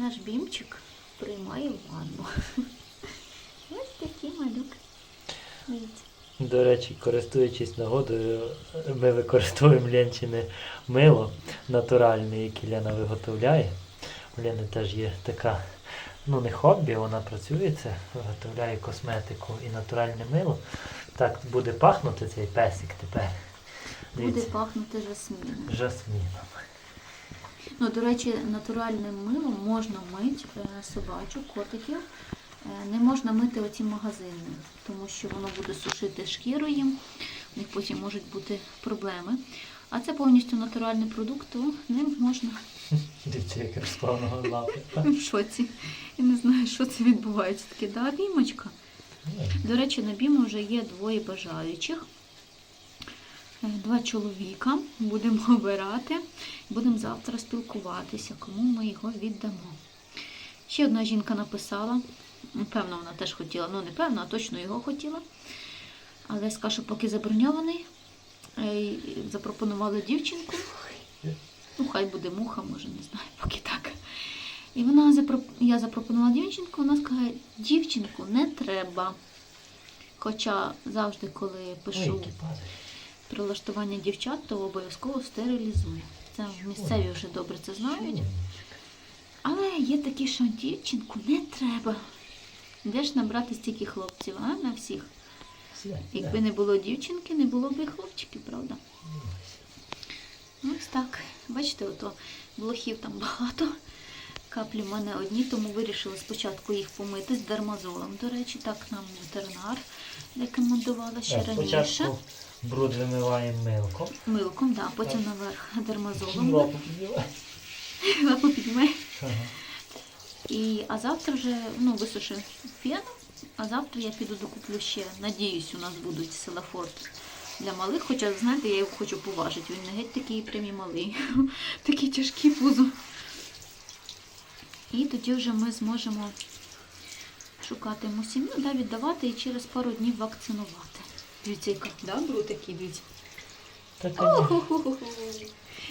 Наш бімчик приймає ванну. Ось такий малюк. До речі, користуючись нагодою, ми використовуємо Ленчине мило натуральне, яке Лена виготовляє. У Лени теж є така, ну не хобі, вона працює це, виготовляє косметику і натуральне мило. Так буде пахнути цей песик тепер. Буде Дивіться, пахнути жасміном. жасміном. Ну, до речі, натуральним милом можна мити е, собачок, котиків. Е, Не можна мити оці магазини, тому що воно буде сушити шкіру їм, у них потім можуть бути проблеми. А це повністю натуральний продукт, то ним можна Дивіться, як розкланого лапи. в шоці. Я не знаю, що це відбувається. Таке, да, бімочка. До речі, на біму вже є двоє бажаючих. Е, Два чоловіка. Будемо обирати. Будемо завтра спілкуватися, кому ми його віддамо. Ще одна жінка написала. Певно, вона теж хотіла. Ну, не певно, а точно його хотіла. Але скажу, що поки заброньований. Е, Запропонували дівчинку. Ну, хай буде муха, може, не знаю, поки так. І вона я запропонувала дівчинку, вона сказала, дівчинку не треба. Хоча завжди, коли пишу падають. Прилаштування дівчат, то обов'язково стерилізую. Це місцеві вже добре це знають. Але є такі, що дівчинку не треба. Де ж набрати стільки хлопців, а на всіх? Якби не було дівчинки, не було б і хлопчиків, правда? Ну, Ось так. Бачите, ото блохів там багато. Каплі в мене одні, тому вирішила спочатку їх помити з дермазолом. До речі, так нам ветеринар рекомендувала ще Так, раніше. Бруд вимиваємо милком. Милком, да, потім наверх дермазолом. Лапу підіймай. Ага. І, а завтра вже ну, висушу п'яну, а завтра я піду докуплю ще. Надіюсь, у нас будуть селафорт для малих. Хоча, знаєте, я його хочу поважити. Він не геть такий прямі малий, такий тяжкий пузо. І тоді вже ми зможемо шукати йому сім'ю, да, віддавати і через пару днів вакцинувати. Дивіться, яка, да, бруд такий, дивіться. Так, а.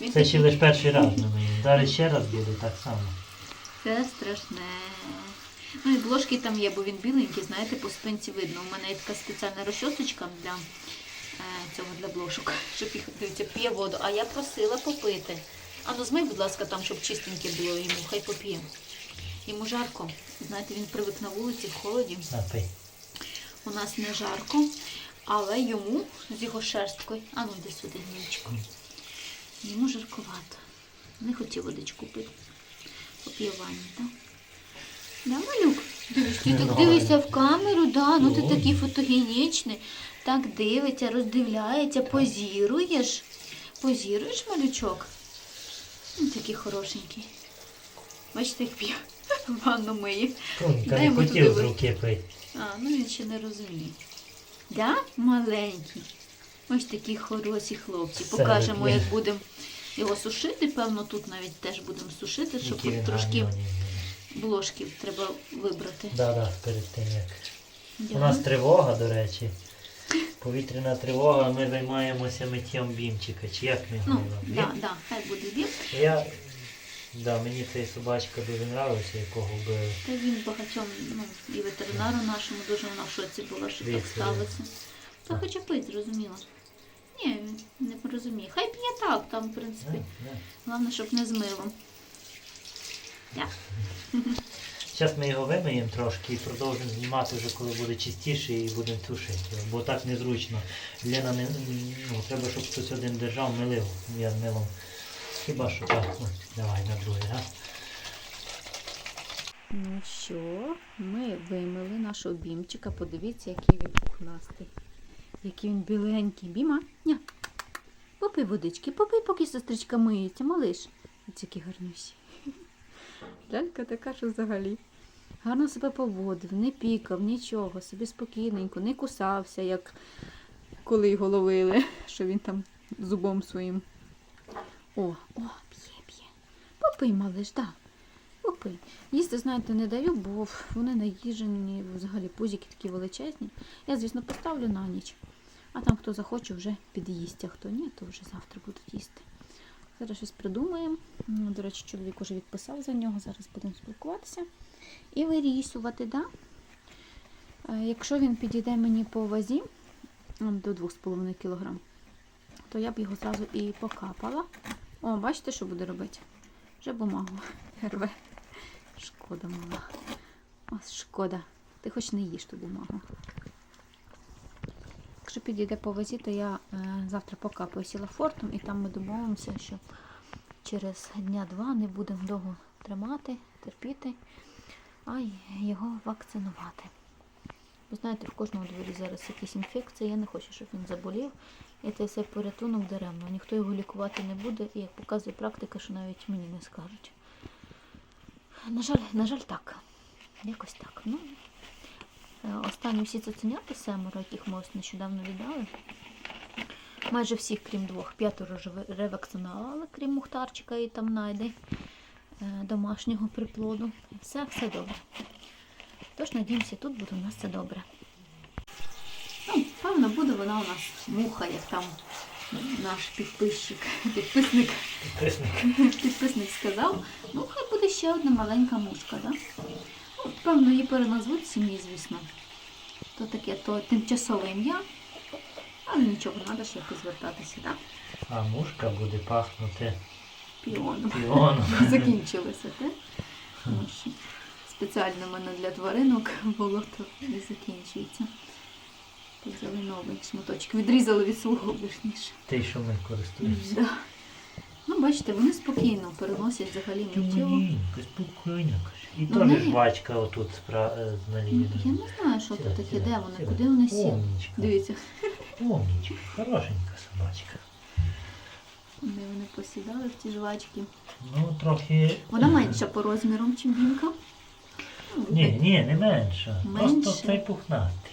Він Це ще такий- лише перший раз на мені. Далі ще раз буде так само. Це страшне. Ну і блошки там є, бо він біленький, знаєте, по спинці видно. У мене є така спеціальна розчосочка для е, цього для блошок, щоб їх дивіться, п'є воду. А я просила попити. А ну змий, будь ласка, там, щоб чистеньке було йому, хай поп'є. Йому жарко. Знаєте, він привик на вулиці в холоді. Напий. У нас не жарко, але йому з його шерсткою. А ну йди сюди, гнівчику. Йому жарковато. Не хотів водичку пити. Поп'є ванні, так? Да, малюк? Дивись, ти так дивишся в камеру, да? ну ти такий фотогенічний. Так дивиться, роздивляється, позіруєш. Позіруєш, малючок? Ну, такий хорошенький. Бачите, як п'є. Ванну миє. Дай йому туди. А, ну він ще не розуміє. Да? Маленький. Ось такі хороші хлопці. Покажемо, як будемо його сушити. Певно, тут навіть теж будемо сушити, щоб Які трошки гарні. блошків треба вибрати. Да, да, перед тим як. Я- У нас тривога, до речі. Повітряна тривога, ми займаємося миттям бімчика. Чи як ми його Ну, називаємо? да, да, хай буде він. Я, да, мені цей собачка дуже нравився, якого вбили. Та він багатьом, ну, і ветеринару нашому дуже вона в шоці була, що так Дивіться, сталося. Та хоче пити, зрозуміло. Ні, не порозуміє. Хай п'є так, там, в принципі. Головне, щоб не з милом. Так. Зараз ми його вимиємо трошки і продовжимо знімати вже коли буде чистіше і будемо тушити бо так незручно. Лена не ну, треба, щоб хтось один держав, милив. Я милом. Хіба що так. Ось, давай на другий раз. Ну що, ми вимили нашого бімчика. Подивіться, який він пухнастий. Який він біленький. Біма, ня. Попий водички, попий, поки сестричка миється, малиш. Ось який гарнющий. Лялька така, що взагалі. Гарно себе поводив, не пікав, нічого, собі спокійненько, не кусався, як коли його ловили, що він там зубом своїм. О, о, п'є, п'є. Попий, малиш, так. Попий. Їсти, знаєте, не даю, бо вони наїжені, взагалі пузики такі величезні. Я, звісно, поставлю на ніч. А там хто захоче, вже під'їсть, а хто ні, то вже завтра будуть їсти. Зараз щось придумаємо. До речі, чоловік уже відписав за нього, зараз будемо спілкуватися. І вирісувати, да? Е, Якщо він підійде мені по вазі до 2,5 кг, то я б його зразу і покапала. О, бачите, що буде робити? Вже бумагу рве. Шкода мала. Ось шкода. Ти хоч не їж ту бумагу. Якщо підійде по то я е, завтра покапаю сілафортом і там ми домовимося, що через дня-два не будемо довго тримати, терпіти, а його вакцинувати. Ви знаєте, в кожному дворі зараз якісь інфекції, я не хочу, щоб він заболів. І це все порятунок даремно. Ніхто його лікувати не буде, і як показує практика, що навіть мені не скажуть. На жаль, на жаль, так. Якось так. Ну, е, останні всі цуценята семеро, яких ми ось нещодавно віддали. Майже всіх, крім двох, п'ятеро ревакцинували, крім Мухтарчика і там найде е, домашнього приплоду. Все, все добре. Тож надіємося, тут буде у нас все добре. Ну, певно, буде вона у нас муха, як там наш підписчик, підписник, Підписник. підписник сказав. Ну, хай буде ще одна маленька мушка, да? Ну, певно, її переназвуть сім'ї, звісно. То таке, то тимчасове ім'я. Але нічого, треба ще якось звертатися, так? А мушка буде пахнути Піоном. піоном. Закінчилося, так? Спеціально в мене для тваринок було, то не закінчується. Взяли новий шматочок. Відрізали від свого вишніше. Те, що ми користуємося. Да. Ну, бачите, вони спокійно переносять взагалі. Тюненько, спокійно. І Ну, теж не- жвачка отут е, з Ну. Я не знаю, що тут таке, де вони, куди вони сіли. Дивіться, Умнічка. Хорошенька собачка. де вони посідали в ті жвачки. Ну, трохи. Вона менша по розміру, ніж бінка. Ну, Ні, ні, не менша. Просто Менше? цей пухнатий.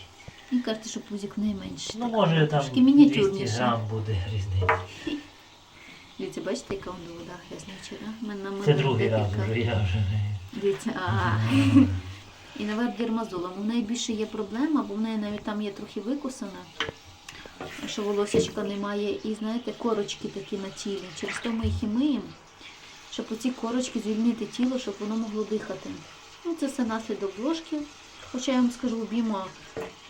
Мені кажеться, що пузик в неї менше. Ну, така, може там трошки 200 мініатюрніша. грам буде різниця. Дивіться, бачите, яка вона вода грязнича, да? На Це другий раз декілька. вже я вже. Дивіться, а і наверх дермазолом. У неї більше є проблема, бо в неї навіть там є трохи викусана, що волосечка немає, і знаєте, корочки такі на тілі. Через то ми їх і миємо, щоб оці корочки звільнити тіло, щоб воно могло дихати. Ну, це все наслідок ложків. Хоча я вам скажу, обійма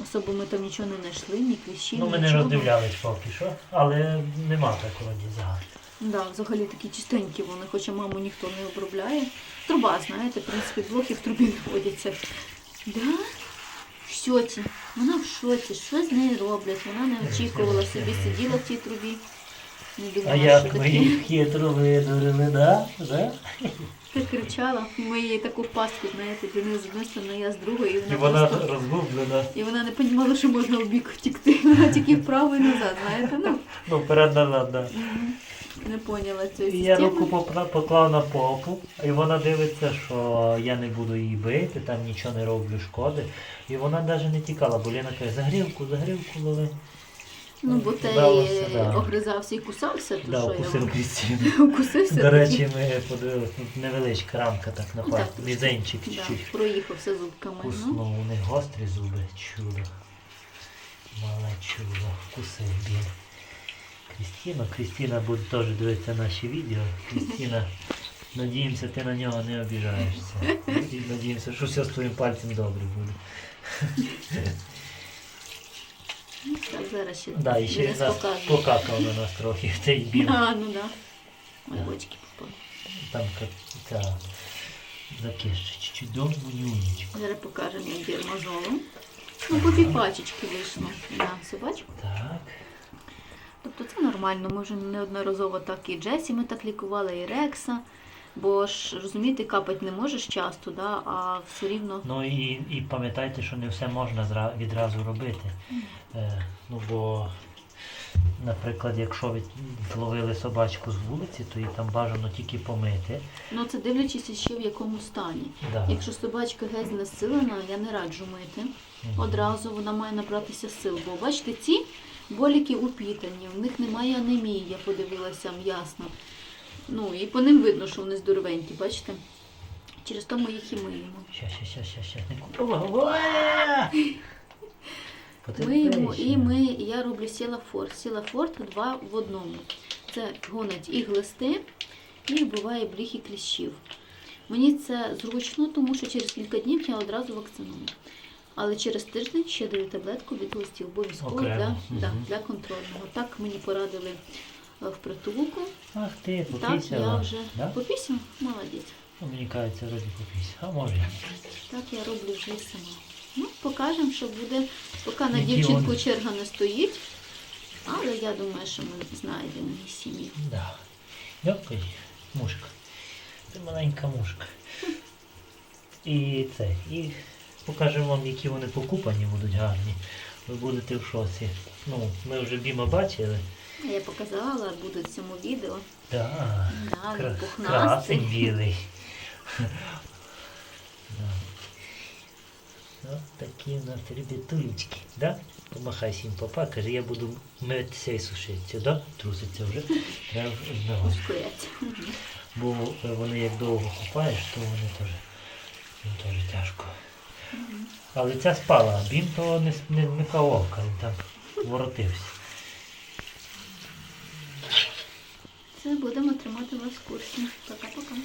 особо ми там нічого не знайшли, ні кліщів, Ну, ми не нічого. роздивлялись поки що, але нема такого дізагу. Да, взагалі такі чистенькі вони, хоча маму ніхто не обробляє. Труба, знаєте, в принципі, блохи в трубі не водяться. Да? В шоці. Вона в шоці. Що з нею роблять? Вона не очікувала собі, сиділа в тій трубі. Не А як таке. їх хитро видурили, да? да? Ти кричала. Ми їй таку пастку, знаєте, Денис з одної сторони, я з другої. І І вона, вона просто... розгублена. І вона не розуміла, що можна в бік втікти. Вона тільки вправо і назад, знаєте. Ну, Ну, перед назад, да. не поняла цієї І я системи. руку поклав на попу, і вона дивиться, що я не буду її бити, там нічого не роблю шкоди. І вона навіть не тікала, бо Ліна каже, загрілку, загрілку лови. Ну, бо те Вдалося, да. огризався і кусався, то Да, що укусив вам Крістіну. укусився. До речі, ми подивилися, невеличка рамка так на Ну, мізенчик Да, чуть-чуть. проїхався зубками. Ну. У них гострі зуби, чудо. Мале чудо, вкусив він. Крістіна, Крістіна буде теж дивитися наші відео. Крістіна, надіємося, ти на нього не обіжаєшся. Надіємося, що все з твоїм пальцем добре буде. Ну, Так, зараз ще Да, і ще нас покакав на нас трохи в цей бік. А, ну да. Ой, бочки попали. Там ка- ця закище, чуть-чуть. Зараз покажемо як дермазолом. Ну, по півпачечки вийшло на собачку. Так. Тобто це нормально. Ми вже неодноразово так і Джесі ми так лікували, і Рекса. Бо ж розумієте, капати не можеш часто, да, а все рівно. Ну і, і пам'ятайте, що не все можна відразу робити. Е, ну бо, наприклад, якщо ви зловили собачку з вулиці, то її там бажано тільки помити. Ну це дивлячись ще в якому стані. Да. Якщо собачка геть знесилена, я не раджу мити. Мгм. Одразу вона має набратися сил. Бо бачите, ці боліки упітані, в них немає анемії, я подивилася ясно. Ну і по ним видно, що вони здоровенькі, бачите? Через то ми їх і миємо. Щас, щас, щас, щас, не. Миємо і ми, я роблю сілафорт. Сілафорт два в одному. Це гонить і глисти, і вбиває бліх і кліщів. Мені це зручно, тому що через кілька днів я одразу вакциную. Але через тиждень ще даю таблетку від глистів, обов'язково для, да, для контрольного. Так мені порадили в притулку. Ах ти, Так, я вже Да? попісю, молодець. Мені кажеться, вроді попісяла. А може. Так я роблю вже і сама. Ну, покажемо, що буде. Поки на Які дівчинку вони? черга не стоїть, але я думаю, що ми знайдемо її сім'ю. Да. Дякую, мушка. Ти маленька мушка. І це. І покажемо вам, які вони покупані будуть гарні. Ви будете в шоці. Ну, ми вже біма бачили. Я показала, буде в цьому відео. Да. Да, Кра- Красень білий. Да. Ось такі у нас ребятулечки, да? Помахай всім папа, каже, я буду митися і сушитися, да? Труситься вже. Треба Бо вони як довго купаєш, то вони теж, теж тяжко. Але ця спала, він то не, не вмикав ока, він там воротився. Це будемо тримати вас в курсі. Пока-пока.